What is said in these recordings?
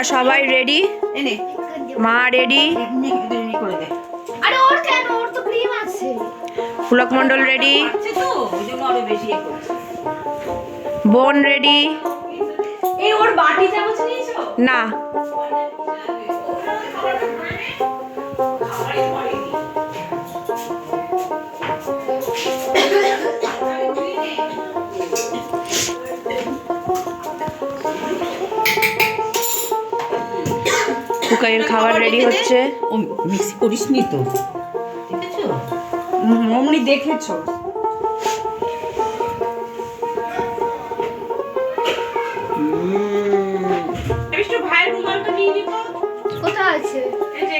আমরা সবাই রেডি মা রেডি ফুলক করে দে। আরে ওর কেন? ওর তো ক্রিম আছে। পুলক মণ্ডল রেডি বোন রেডি ওর না। কুকারের খাবার রেডি হচ্ছে। ও মিক্সি করিসনি তো। দেখেছ? অমনি দেখেছ।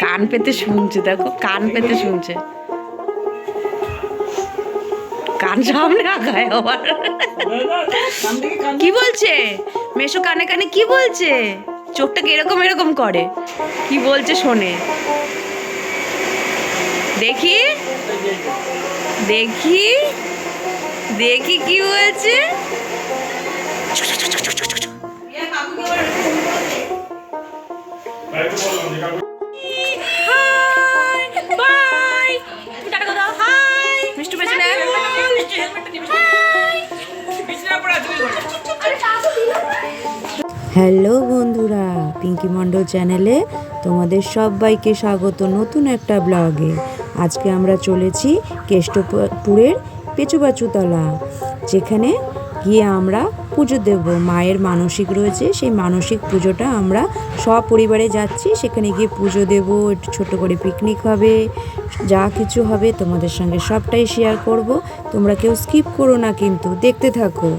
কান পেতে শুনছে দেখো কান পেতে শুনছে। কান সামনে আগায় আবার। কি বলছে? মেশো কানে কানে কি বলছে? চোখটাকে এরকম এরকম করে? কি বলছে শোনে। দেখি। দেখি। দেখি কি বলছে। হ্যালো বন্ধুরা পিঙ্কি মণ্ডল চ্যানেলে তোমাদের সবাইকে স্বাগত নতুন একটা ব্লগে আজকে আমরা চলেছি কেষ্টপুরের পেচুবাচুতলা যেখানে গিয়ে আমরা পুজো দেব। মায়ের মানসিক রয়েছে, সেই মানসিক পুজোটা আমরা সপরিবারে যাচ্ছি। সেখানে গিয়ে পুজো দেব, একটু ছোট করে পিকনিক হবে, যা কিছু হবে তোমাদের সঙ্গে সবটাই শেয়ার করব। তোমরা কেউ স্কিপ করো না কিন্তু, দেখতে থাকো।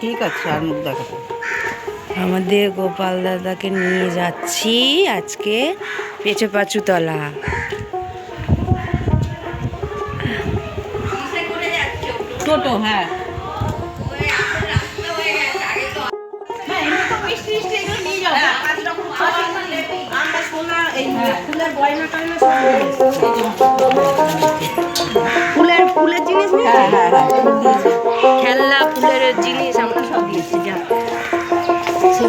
ঠিক আছে, আর মুখ দেখাবো আমাদের গোপাল দাদাকে নিয়ে যাচ্ছি আজকে পেঁচে পাচুতলা টোটো হ্যাঁ। ফুলের ফুলের জিনিস হ্যাঁ হ্যাঁ হ্যাঁ। খেলনা ফুলের জিনিস আমরা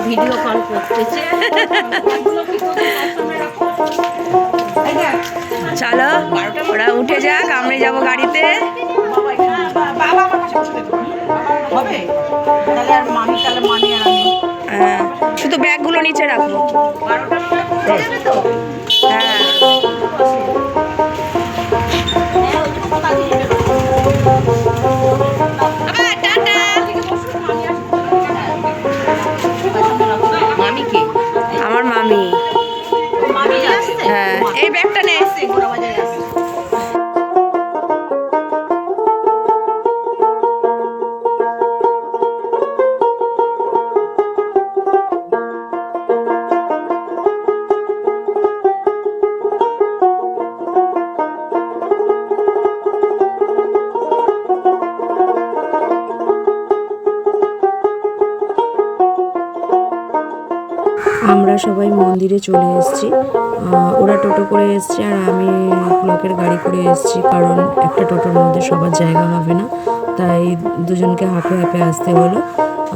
ভিডিও কল করতেছে। চলো ওরা উঠে যাক আমরা যাব গাড়িতে। হ্যাঁ, শুধু ব্যাগগুলো নিচে রাখব হ্যাঁ। সবাই মন্দিরে চলে এসেছি। ওরা টোটো করে এসছে আর আমি ব্লকের গাড়ি করে এসেছি কারণ একটা টোটোর মধ্যে সবার জায়গা হবে না, তাই দুজনকে হাঁপে হাঁপে আসতে হলো।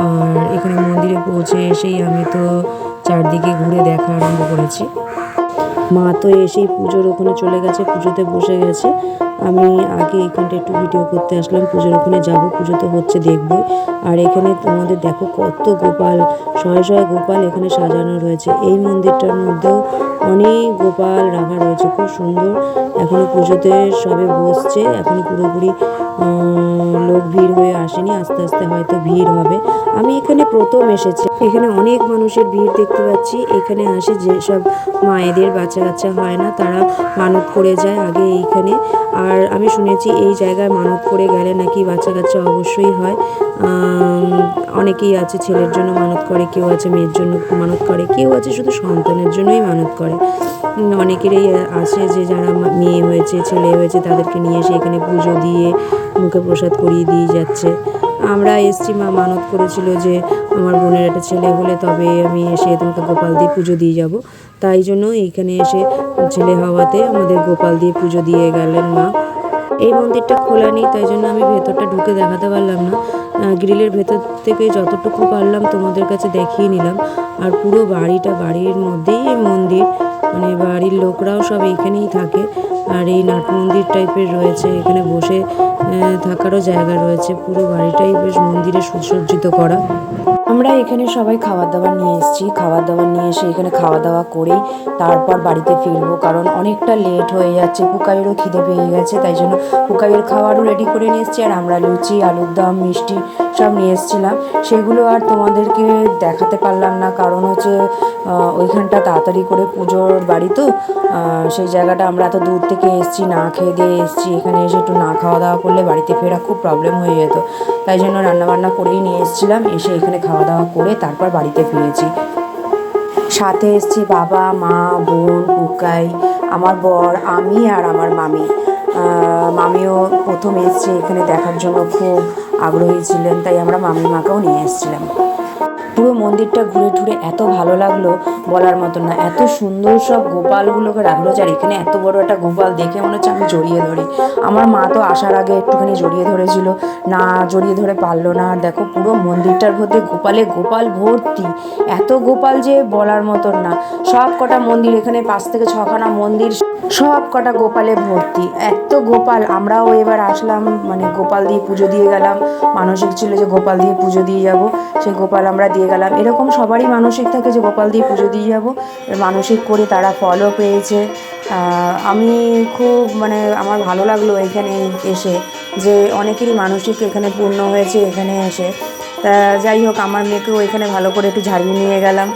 আর এখানে মন্দিরে পৌঁছে এসেই আমি তো চারদিকে ঘুরে দেখা আরম্ভ করেছি। মা তো এসেই পুজোর ওখানে চলে গেছে, পুজোতে বসে গেছে। আমি আগে এখানটা একটু ভিডিও করতে আসলাম, পুজোর ওখানে যাব, পুজো তো হচ্ছে দেখবই আর এখানে তোমাদের দেখো কত গোপাল, শয়ে শয়ে গোপাল এখানে সাজানো রয়েছে। এই মন্দিরটার মধ্যেও অনেক গোপাল রাখা রয়েছে, খুব সুন্দর। এখনও পুজোতে সবে বসছে, এখনও পুরোপুরি লোক ভিড় হয়ে আসেনি, আস্তে আস্তে হয়তো ভিড় হবে। আমি এখানে প্রথম এসেছি। এখানে অনেক মানুষের ভিড় দেখতে পাচ্ছি। এখানে আসে যেসব মায়েদের বাচ্চা কাচ্চা হয় না, তারা মানত করে যায় আগে এইখানে। আর আমি শুনেছি এই জায়গায় মানত করে গেলে নাকি বাচ্চা কাচ্চা অবশ্যই হয়। অনেকেই আছে ছেলের জন্য মানত করে, কেউ আছে মেয়ের জন্য মানত করে, কেউ আছে শুধু সন্তানের জন্যই মানত করে। অনেকেরই আছে যে যারা মেয়ে হয়েছে, ছেলে হয়েছে, তাদেরকে নিয়ে এসে এখানে পুজো দিয়ে, মুখে প্রসাদ করিয়ে দিয়ে যাচ্ছে। আমরা এসছি, মা মানত করেছিল যে আমার বোনের একটা ছেলে হলে তবে আমি এসে তোমাকে গোপাল দিয়ে পুজো দিয়ে যাব। তাই জন্য এইখানে এসে ছেলে হওয়াতে আমাদের গোপাল দিয়ে পুজো দিয়ে গেলেন মা। এই মন্দিরটা খোলা নেই, তাই জন্য আমি ভেতরটা ঢুকে দেখাতে পারলাম না। গ্রিলের ভেতর থেকে যতটুকু পারলাম তোমাদের কাছে দেখিয়ে নিলাম। আর পুরো বাড়িটা, বাড়ির মধ্যেই মন্দির মানে বাড়ির লোকরাও সব এইখানেই থাকে। আর এই নাট মন্দির টাইপের রয়েছে। এখানে বসে থাকারও জায়গা রয়েছে। পুরো বাড়িটাই বেশ মন্দিরে সুসজ্জিত করা। আমরা এখানে সবাই খাবার দাবার নিয়ে এসেছি। খাবার দাবার নিয়ে এসে এখানে খাওয়া দাওয়া করেই তারপর বাড়িতে ফিরবো। কারণ অনেকটা লেট হয়ে যাচ্ছে। পুকাইয়েরও খিদে পেয়ে গেছে, তাই জন্য পুকাইয়ের খাবারও রেডি করে নিয়ে এসেছি। আর আমরা লুচি, আলুর দম, মিষ্টি সব নিয়ে এসেছিলাম, সেগুলো আর তোমাদেরকে দেখাতে পারলাম না। কারণ হচ্ছে ওইখানটা তাড়াতাড়ি করে পুজোর বাড়ি তো সেই জায়গাটা আমরা এত দূর থেকে এসেছি, না খেয়ে দিয়ে এসেছি, এখানে এসে একটু না খাওয়া দাওয়া করলে বাড়িতে ফেরা খুব প্রবলেম হয়ে যেত। তাই জন্য রান্নাবান্না করেই নিয়ে এসেছিলাম, এসে এখানে খাওয়া দাওয়া করে তারপর বাড়িতে ফিরেছি। সাথে এসছে বাবা, মা, বোন পুকাই আমার বর, আমি আর আমার মামি। মামিও প্রথম এসছে এখানে দেখার জন্য খুব আগ্রহী ছিলেন তাই আমরা মামি মাকেও নিয়ে এসেছিলাম। পুরো মন্দিরটা ঘুরে ঘুরে এত ভালো লাগল বলার মতো না। এত সুন্দর সব গোপালগুলোকে রাখল। আর এখানে এত বড় একটা গোপাল দেখে মনে হচ্ছে আমি জড়িয়ে ধরি। আমার মা তো আসার আগে একটুখানি জড়িয়ে ধরেছিল। না জড়িয়ে ধরে পারল না। দেখো পুরো মন্দিরটার মধ্যে গোপালে গোপাল ভর্তি। এত গোপাল যে বলার মতন না। সব কটা মন্দির এখানে পাঁচ থেকে ছখানা মন্দির, সব কটা গোপালে ভর্তি। এত গোপাল। আমরাও এবার আসলাম মানে গোপাল দিয়ে পুজো দিয়ে গেলাম। মানসিক ছিল যে গোপাল দিয়ে পুজো দিয়ে যাব। সেই গোপাল আমরা দিয়ে গেলাম। এরকম সবারই মানসিক থাকে যে গোপাল দিয়ে পুজো দিয়ে যাব। মানসিক করে তারা ফলও পেয়েছে। আমি খুব মানে আমার ভালো লাগল এখানে এসে যে অনেকেরই মানসিক এখানে পূর্ণ হয়েছে, এখানে এসে। তা যাই হোক, আমার মেয়েকেও এখানে ভালো করে একটু ঝাড়িয়ে নিয়ে গেলাম।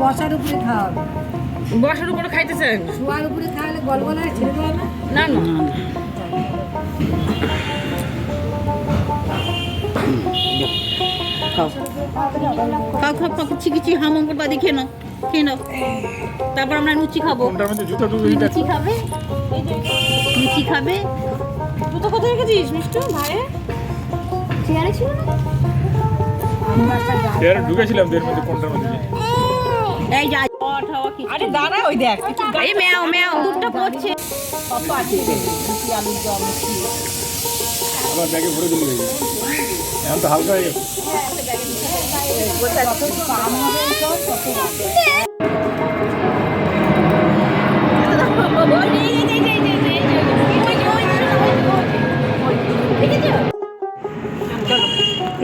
বসার উপরে খাওয়াবে। বসার উপরে খাইতেছেন? শোয়ার উপরে খাওয়ালে গলগলা ছেড়ে দেওয়া না? না না। খাও। খাও খাও খাও চিকিচি হাম করে বাদি খেয়ে নাও খেয়ে নাও। তারপর আমরা লুচি খাব। লুচি খাবে? লুচি জুতো কোথায় রেখেছিস মিষ্টু? ভাই চেয়ারে ছিল না? ঢুকেছিলাম তো এর মধ্যে কোনটার মধ্যে। এই যা। আরে দাঁড়া ওই দেখ এই ম্যাও ম্যাও। দুধটা পড়ছে। আবার ব্যাগে ভরে দিলি এখন তো হালকা হয়ে গেছে।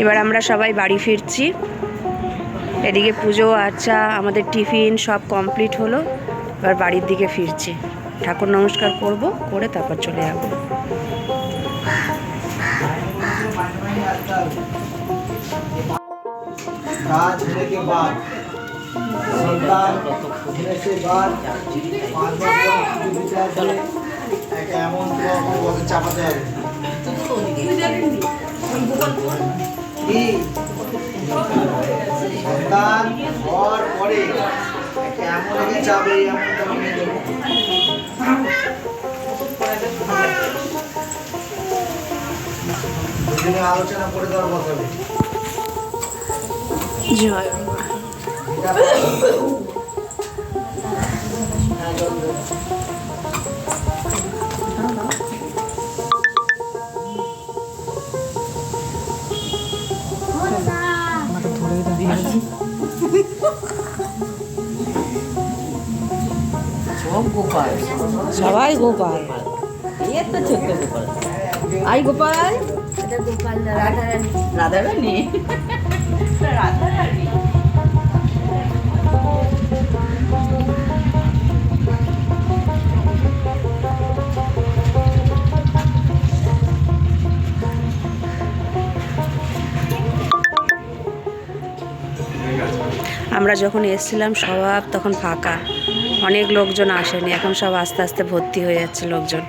এবার আমরা সবাই বাড়ি ফিরছি। এদিকে পুজো আচ্ছা আমাদের টিফিন সব কমপ্লিট হলো এবার বাড়ির দিকে ফিরছি ঠাকুর নমস্কার করব করে তারপর চলে যাবো राज होने के बाद संतान होने के बाद पाँच বছর বিচার করে একটা এমন বছর চাপাতে হবে হওয়ার পরে একটা এমন একে চাবে এমনটা মেনে দেবো আলোচনা করে দেওয়ার কথা হবে গোপাল। সবাই গোপাল। আই গোপাল। এটা গোপাল রাধা রানী রাধা রানী আমরা যখন এসেছিলাম, সব তখন ফাঁকা। অনেক লোকজন আসেনি, এখন সব আস্তে আস্তে ভর্তি হয়ে যাচ্ছে লোকজন।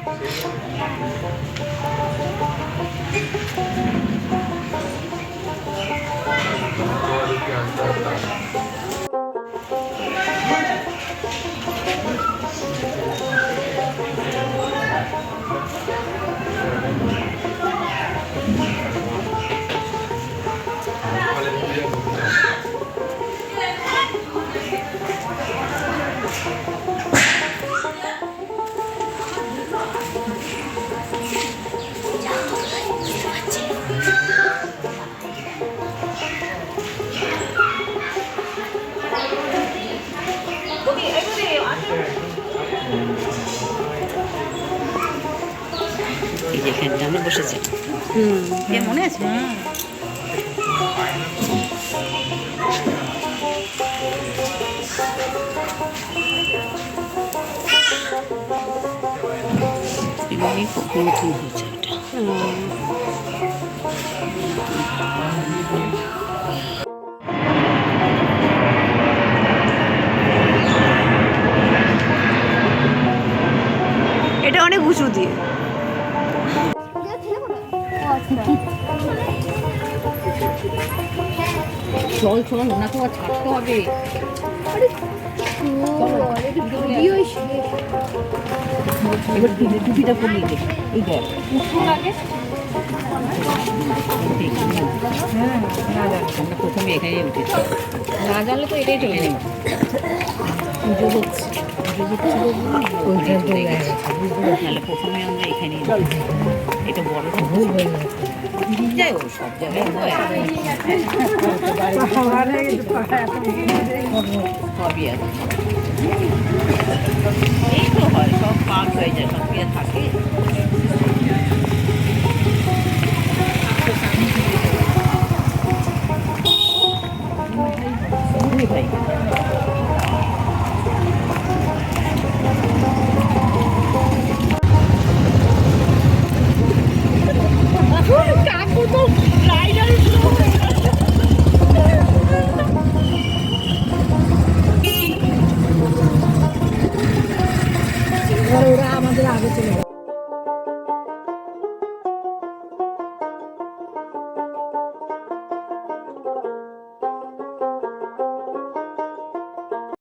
এখানটা আমরা বসেছি। হুম। মনে আছে? এমনি নতুন হয়েছে এটা। এটা অনেক উঁচু দিয়ে। চল চল ওনাকে আবার ছাড়তে হবে। ও এটা ভিডিও শেষ এবার টুপিটা পরিয়ে দে। এই দেখ। আমরা প্রথমে এখানে উঠেছি। না জানলে তো এটাই চলে নেব পুজো হচ্ছে। পুজো হচ্ছে। গেছে। প্রথমে আমরা এখানে এটা বড় যাই হোক সব জায়গায় সবই আছে। এই তো হয় সব পাক হয়ে যায় সব থাকে।